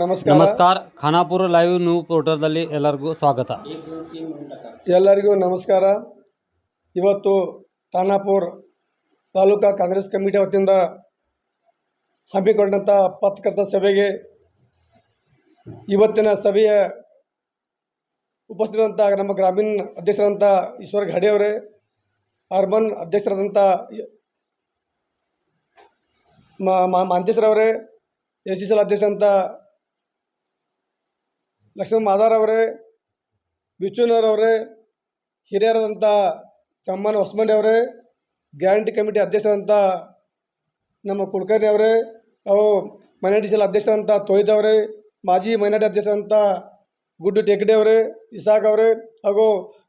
ನಮಸ್ಕಾರ. ನಮಸ್ಕಾರ. Khanapur live new ಪೋರ್ಟಲ್ದಲ್ಲಿ ಎಲ್ಲರಿಗೂ ಸ್ವಾಗತ. ಎಲ್ಲರಿಗೂ ನಮಸ್ಕಾರ. ಇವತ್ತು ಖಾನಾಪುರ ತಾಲೂಕಾ ಕಾಂಗ್ರೆಸ್ ಕಮಿಟಿ ವತಿಯಿಂದ ಹಮ್ಮಿಕೊಂಡಂಥ ಪತ್ರಕರ್ತ ಸಭೆಗೆ ಇವತ್ತಿನ ಸಭೆಯ ಉಪಸ್ಥಿತರಂಥ ನಮ್ಮ ಗ್ರಾಮೀಣ ಅಧ್ಯಕ್ಷರಂಥ ಈಶ್ವರ್ ಘಾಡಿ ಅವರೇ ಅರ್ಬನ್ ಅಧ್ಯಕ್ಷರಾದಂಥ ಮಾಂತೇಶ್ವರವರೇ ಎಸ್ ಸಿ ಸಲ್ ಅಧ್ಯಕ್ಷರಂಥ ಲಕ್ಷ್ಮಣ ಮಾದಾರ್ ಅವರೇ ಅವರೇ ಹಿರಿಯರಾದಂಥ ಚಮ್ಮನ್ ಹೊಸಮಂಡಿ ಅವರೇ, ಗ್ಯಾರಂಟಿ ಕಮಿಟಿ ಅಧ್ಯಕ್ಷರಂಥ ನಮ್ಮ ಕುಲಕರ್ಣಿ ಅವರೇ, ಅವು ಮೈನಾರಿಟಿ ಸೆಲ್ ಅಧ್ಯಕ್ಷರಂಥ ತೊಯ್ದ್ ಅವರೇ, ಮಾಜಿ ಮೈನಾರಿಟಿ ಅಧ್ಯಕ್ಷರಂಥ ಗುಡ್ಡು ಟೆಕ್ಡೆ ಅವರೇ, ಇಸಾಕ್ ಅವರೇ, ಹಾಗೂ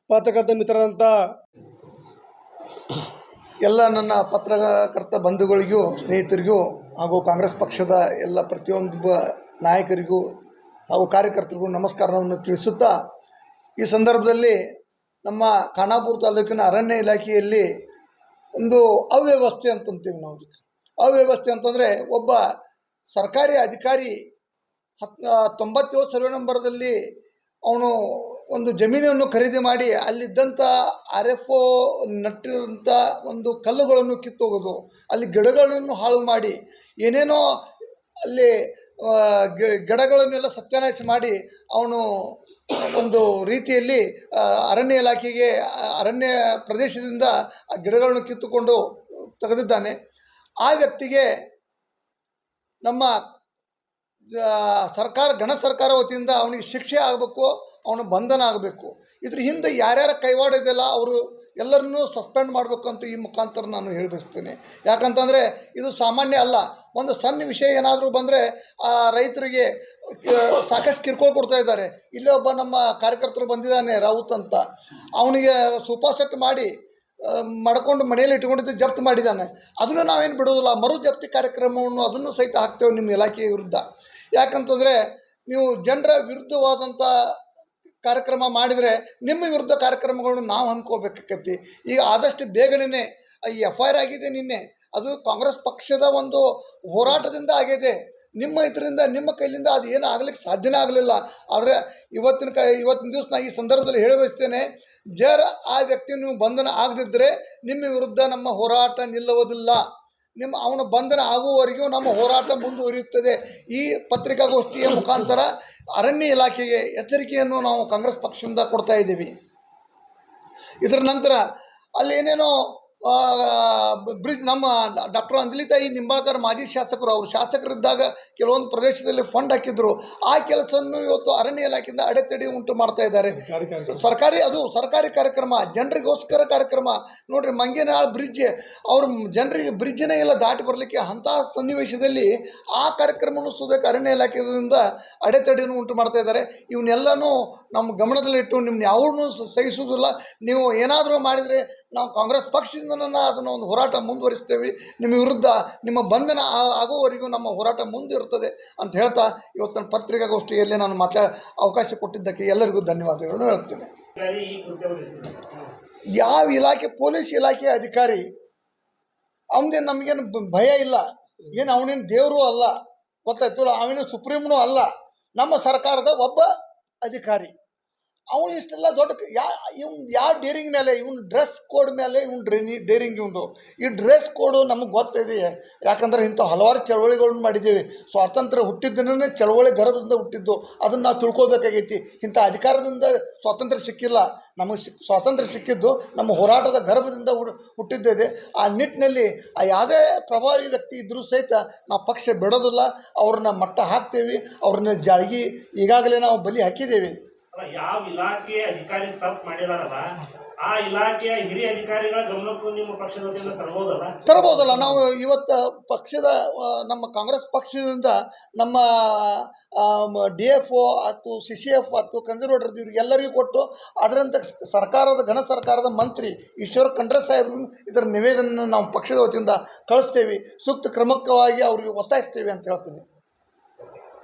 ಪತ್ರಕರ್ತ ಮಿತ್ರರಂಥ ಎಲ್ಲ ನನ್ನ ಪತ್ರಕರ್ತ ಬಂಧುಗಳಿಗೂ, ಸ್ನೇಹಿತರಿಗೂ ಹಾಗೂ ಕಾಂಗ್ರೆಸ್ ಪಕ್ಷದ ಎಲ್ಲ ಪ್ರತಿಯೊಂದು ನಾಯಕರಿಗೂ ಹಾಗೂ ಕಾರ್ಯಕರ್ತರಿಗೂ ನಮಸ್ಕಾರವನ್ನು ತಿಳಿಸುತ್ತಾ, ಈ ಸಂದರ್ಭದಲ್ಲಿ ನಮ್ಮ ಖಾನಾಪುರ ತಾಲೂಕಿನ ಅರಣ್ಯ ಇಲಾಖೆಯಲ್ಲಿ ಒಂದು ಅವ್ಯವಸ್ಥೆ ಅಂತಂತೀವಿ ನಾವು ಅವ್ಯವಸ್ಥೆ ಅಂತಂದರೆ ಒಬ್ಬ ಸರ್ಕಾರಿ ಅಧಿಕಾರಿ ಹತ್ ತೊಂಬತ್ತೇಳು ಸರ್ವೆ ನಂಬರ್ದಲ್ಲಿ ಅವನು ಒಂದು ಜಮೀನನ್ನು ಖರೀದಿ ಮಾಡಿ ಅಲ್ಲಿದ್ದಂಥ ಆರ್ ಎಫ್ ಒ ನಟ್ಟಿರೋಂಥ ಒಂದು ಕಲ್ಲುಗಳನ್ನು ಕಿತ್ತೋಗೋದು ಅಲ್ಲಿ ಗಿಡಗಳನ್ನು ಹಾಳು ಮಾಡಿ ಏನೇನೋ ಅಲ್ಲಿ ಗಿಡಗಳನ್ನೆಲ್ಲ ಸತ್ಯನಾಶ ಮಾಡಿ ಅವನು ಒಂದು ರೀತಿಯಲ್ಲಿ ಅರಣ್ಯ ಇಲಾಖೆಗೆ, ಅರಣ್ಯ ಪ್ರದೇಶದಿಂದ ಆ ಗಿಡಗಳನ್ನು ಕಿತ್ತುಕೊಂಡು ತೆಗೆದಿದ್ದಾನೆ. ಆ ವ್ಯಕ್ತಿಗೆ ನಮ್ಮ ಸರ್ಕಾರ ಗಣ ಸರ್ಕಾರ ವತಿಯಿಂದ ಅವನಿಗೆ ಶಿಕ್ಷೆ ಆಗಬೇಕು, ಅವನು ಬಂಧನ ಆಗಬೇಕು. ಇದ್ರ ಹಿಂದೆ ಯಾರ್ಯಾರ ಕೈವಾಡ ಇದೆಯಲ್ಲ, ಅವರು ಎಲ್ಲರನ್ನೂ ಸಸ್ಪೆಂಡ್ ಮಾಡಬೇಕು ಅಂತ ಈ ಮುಖಾಂತರ ನಾನು ಹೇಳಬಯಸ್ತೇನೆ. ಯಾಕಂತಂದರೆ ಇದು ಸಾಮಾನ್ಯ ಅಲ್ಲ. ಒಂದು ಸಣ್ಣ ವಿಷಯ ಏನಾದರೂ ಬಂದರೆ ಆ ರೈತರಿಗೆ ಸಾಕಷ್ಟು ಕಿರುಕುಳ ಕೊಡ್ತಾ ಇದ್ದಾರೆ. ಇಲ್ಲೇ ಒಬ್ಬ ನಮ್ಮ ಕಾರ್ಯಕರ್ತರು ಬಂದಿದ್ದಾನೆ, ರಾವುತ್ ಅಂತ. ಅವನಿಗೆ ಸೂಪಾ ಸೆಟ್ ಮಾಡಿ ಮಾಡ್ಕೊಂಡು ಮನೆಯಲ್ಲಿ ಇಟ್ಕೊಂಡಿದ್ದು ಜಪ್ತಿ ಮಾಡಿದ್ದಾನೆ. ಅದನ್ನು ನಾವೇನು ಬಿಡೋದಿಲ್ಲ. ಮರು ಜಪ್ತಿ ಕಾರ್ಯಕ್ರಮವನ್ನು ಅದನ್ನು ಸಹಿತ ಹಾಕ್ತೇವೆ ನಿಮ್ಮ ಇಲಾಖೆಯ ವಿರುದ್ಧ. ಯಾಕಂತಂದರೆ ನೀವು ಜನರ ವಿರುದ್ಧವಾದಂಥ ಕಾರ್ಯಕ್ರಮ ಮಾಡಿದರೆ ನಿಮ್ಮ ವಿರುದ್ಧ ಕಾರ್ಯಕ್ರಮಗಳನ್ನು ನಾವು ಹಮ್ಮಿಕೊಳ್ಬೇಕಾಕತಿ ಈಗ ಆದಷ್ಟು ಬೇಗನೆ ಈ ಎಫ್ ಐ ಆರ್ ಆಗಿದೆ ನಿನ್ನೆ. ಅದು ಕಾಂಗ್ರೆಸ್ ಪಕ್ಷದ ಒಂದು ಹೋರಾಟದಿಂದ ಆಗಿದೆ. ನಿಮ್ಮ ಇದರಿಂದ, ನಿಮ್ಮ ಕೈಲಿಂದ ಅದು ಏನು ಆಗ್ಲಿಕ್ಕೆ ಸಾಧ್ಯನೇ ಆಗಲಿಲ್ಲ. ಆದರೆ ಇವತ್ತಿನ ಕ, ಇವತ್ತಿನ ದಿವಸ ನಾ ಈ ಸಂದರ್ಭದಲ್ಲಿ ಹೇಳಿ ಬಯಸ್ತೇನೆ, ಜರ ಆ ವ್ಯಕ್ತಿ ನೀವು ಬಂಧನ ಆಗದಿದ್ದರೆ ನಿಮ್ಮ ವಿರುದ್ಧ ನಮ್ಮ ಹೋರಾಟ ನಿಲ್ಲುವುದಿಲ್ಲ. ನಿಮ್ಮ ಅವನ ಬಂಧನ ಆಗುವವರೆಗೂ ನಮ್ಮ ಹೋರಾಟ ಮುಂದುವರಿಯುತ್ತದೆ. ಈ ಪತ್ರಿಕಾಗೋಷ್ಠಿಯ ಮುಖಾಂತರ ಅರಣ್ಯ ಇಲಾಖೆಗೆ ಎಚ್ಚರಿಕೆಯನ್ನು ನಾವು ಕಾಂಗ್ರೆಸ್ ಪಕ್ಷದಿಂದ ಕೊಡ್ತಾ ಇದ್ದೀವಿ. ಇದರ ನಂತರ ಅಲ್ಲಿ ಬ್ರಿಡ್ಜ್ ನಮ್ಮ ಡಾಕ್ಟರ್ ಅಂಜಲಿ ತಾಯಿ ನಿಂಬಾಕರ್ ಮಾಜಿ ಶಾಸಕರು ಅವರು ಶಾಸಕರಿದ್ದಾಗ ಕೆಲವೊಂದು ಪ್ರದೇಶದಲ್ಲಿ ಫಂಡ್ ಹಾಕಿದ್ರು. ಆ ಕೆಲಸವನ್ನು ಇವತ್ತು ಅರಣ್ಯ ಇಲಾಖೆಯಿಂದ ಅಡೆತಡೆ ಉಂಟು ಮಾಡ್ತಾ ಇದ್ದಾರೆ. ಸರ್ಕಾರಿ ಅದು ಸರ್ಕಾರಿ ಕಾರ್ಯಕ್ರಮ ಜನರಿಗೋಸ್ಕರ ಕಾರ್ಯಕ್ರಮ. ನೋಡ್ರಿ ಮಂಗೇನಾಳ್ ಬ್ರಿಡ್ಜ್ ಅವ್ರ ಜನರಿಗೆ ಬ್ರಿಡ್ಜ್ನೇ ಇಲ್ಲ ದಾಟಿ ಬರಲಿಕ್ಕೆ ಅಂತ ಸನ್ನಿವೇಶದಲ್ಲಿ ಆ ಕಾರ್ಯಕ್ರಮವನ್ನು ಸುದಕ್ಕೆ ಅರಣ್ಯ ಇಲಾಖೆಯಿಂದ ಅಡೆತಡೆಯನ್ನು ಉಂಟು ಮಾಡ್ತಾ ಇದ್ದಾರೆ. ಇವನ್ನೆಲ್ಲನೂ ನಮ್ಮ ಗಮನದಲ್ಲಿಟ್ಟು ನಿಮ್ಮನ್ನ ಯಾವನ್ನೂ ಸಹಿಸುವುದಿಲ್ಲ. ನೀವು ಏನಾದರೂ ಮಾಡಿದರೆ ನಾವು ಕಾಂಗ್ರೆಸ್ ಪಕ್ಷದಿಂದ ಅದನ್ನು ಒಂದು ಹೋರಾಟ ಮುಂದುವರಿಸ್ತೇವೆ. ನಿಮ್ಮ ವಿರುದ್ಧ ನಿಮ್ಮ ಬಂಧನ ಆಗೋವರೆಗೂ ನಮ್ಮ ಹೋರಾಟ ಮುಂದಿರುತ್ತದೆ ಅಂತ ಹೇಳ್ತಾ ಇವತ್ತಿನ ಪತ್ರಿಕಾಗೋಷ್ಠಿಯಲ್ಲಿ ನಾನು ಮಾತಾ ಅವಕಾಶ ಕೊಟ್ಟಿದ್ದಕ್ಕೆ ಎಲ್ಲರಿಗೂ ಧನ್ಯವಾದಗಳನ್ನು ಹೇಳ್ತೇನೆ ಯಾವ ಇಲಾಖೆ, ಪೊಲೀಸ್ ಇಲಾಖೆ ಅಧಿಕಾರಿ ಅವನದೇನು ನಮಗೇನು ಭಯ ಇಲ್ಲ. ಏನು ಅವನೇನು ದೇವರು ಅಲ್ಲ. ಗೊತ್ತಾಯ್ತು ಅವನೇನು ಸುಪ್ರೀಮ್ನೂ ಅಲ್ಲ. ನಮ್ಮ ಸರ್ಕಾರದ ಒಬ್ಬ ಅಧಿಕಾರಿ. ಅವನು ಇಷ್ಟೆಲ್ಲ ದೊಡ್ಡ ಯಾ ಇವ್ನು ಯಾವ ಡೇರಿಂಗ್ ಮೇಲೆ, ಇವ್ನು ಡ್ರೆಸ್ ಕೋಡ್ ಮೇಲೆ ಇವ್ನು ಡ್ರೇನಿ ಡೇರಿಂಗ್ ಇವಂದು ಈ ಡ್ರೆಸ್ ಕೋಡು ನಮಗೆ ಗೊತ್ತಿದೆ ಯಾಕಂದ್ರೆ ಇಂಥ ಹಲವಾರು ಚಳವಳಿಗಳನ್ನ ಮಾಡಿದ್ದೀವಿ. ಸ್ವಾತಂತ್ರ್ಯ ಹುಟ್ಟಿದ್ದನೇ ಚಳವಳಿ ಗರ್ಭದಿಂದ ಹುಟ್ಟಿದ್ದು. ಅದನ್ನು ನಾವು ತಿಳ್ಕೊಬೇಕಾಗೈತಿ. ಇಂಥ ಅಧಿಕಾರದಿಂದ ಸ್ವಾತಂತ್ರ್ಯ ಸಿಕ್ಕಿಲ್ಲ. ನಮಗೆ ಸಿಕ್ ಸ್ವಾತಂತ್ರ್ಯ ಸಿಕ್ಕಿದ್ದು ನಮ್ಮ ಹೋರಾಟದ ಗರ್ಭದಿಂದ ಹುಟ್ಟಿದ್ದಿದೆ ಆ ನಿಟ್ಟಿನಲ್ಲಿ ಆ ಯಾವುದೇ ಪ್ರಭಾವಿ ವ್ಯಕ್ತಿ ಇದ್ದರೂ ಸಹಿತ ನಾವು ಪಕ್ಷ ಬಿಡೋದಿಲ್ಲ. ಅವ್ರನ್ನ ಮಟ್ಟ ಹಾಕ್ತೇವೆ. ಅವ್ರನ್ನ ಜಾಳ್ಗಿ ಈಗಾಗಲೇ ನಾವು ಬಲಿ ಹಾಕಿದ್ದೇವೆ. ಯಾವ ಇಲಾಖೆಯ ಅಧಿಕಾರಿ ತಪ್ಪು ಮಾಡಿದಾರಲ್ಲ, ಆ ಇಲಾಖೆಯ ಹಿರಿಯ ಅಧಿಕಾರಿಗಳ ಗಮನಕ್ಕೂ ನಿಮ್ಮ ಪಕ್ಷದ ವತಿಯಿಂದ ತರಬಹುದಲ್ಲ? ತರಬಹುದಲ್ಲ. ನಾವು ಇವತ್ತ ಪಕ್ಷದ ನಮ್ಮ ಕಾಂಗ್ರೆಸ್ ಪಕ್ಷದಿಂದ ನಮ್ಮ ಡಿ ಎಫ್ ಒ ಆಯ್ತು, ಸಿ ಸಿ ಎಫ್ ಆಯ್ತು ಕನ್ಸರ್ವೇಟರ್ ಇವ್ರಿಗೆಲ್ಲರಿಗೂ ಕೊಟ್ಟು ಅದರಂತೆ ಸರ್ಕಾರದ ಗಣ ಸರ್ಕಾರದ ಮಂತ್ರಿ ಈಶ್ವರ ಖಂಡ್ರೆ ಸಾಹೇಬ್ರು ಇದರ ನಿವೇದನ ನಾವು ಪಕ್ಷದ ವತಿಯಿಂದ ಕಳಿಸ್ತೇವೆ. ಸೂಕ್ತ ಕ್ರಮಕ್ಕವಾಗಿ ಅವ್ರಿಗೆ ಒತ್ತಾಯಿಸ್ತೇವೆ ಅಂತ ಹೇಳ್ತೀನಿ ಯಾವ ಸರ್ವೆ ನಂಬರ್ದಾಗ ಇದೆ ಸರ್ ಇದು?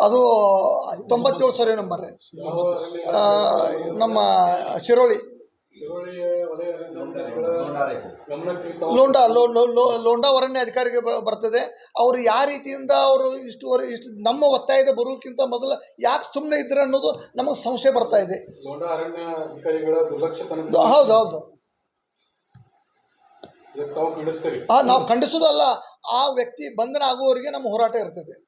ಅದು? ತೊಂಬತ್ತೇಳು ಸರಿ ನಂಬರ್ ರೀ ನಮ್ಮ ಶಿರೋಳಿ. ಲೋಂಡಾ ಲೋಂಡಾ ಅರಣ್ಯ ಅಧಿಕಾರಿಗೆ ಬರ್ತದೆ. ಅವರು ಯಾವ ರೀತಿಯಿಂದ ಅವರು ಇಷ್ಟುವರೆ ಇಷ್ಟು ನಮ್ಮ ಒತ್ತಾಯದ ಬರೋಕ್ಕಿಂತ ಮೊದಲು ಯಾಕೆ ಸುಮ್ಮನೆ ಇದ್ರೆ ಅನ್ನೋದು ನಮಗೆ ಸಂಶಯ ಬರ್ತಾ ಇದೆ. ಹೌದು ಹೌದು. ಆ ನಾವು ಖಂಡಿಸೋದಲ್ಲ ಆ ವ್ಯಕ್ತಿ ಬಂಧನ ಆಗುವವರಿಗೆ ನಮ್ಮ ಹೋರಾಟ ಇರ್ತದೆ.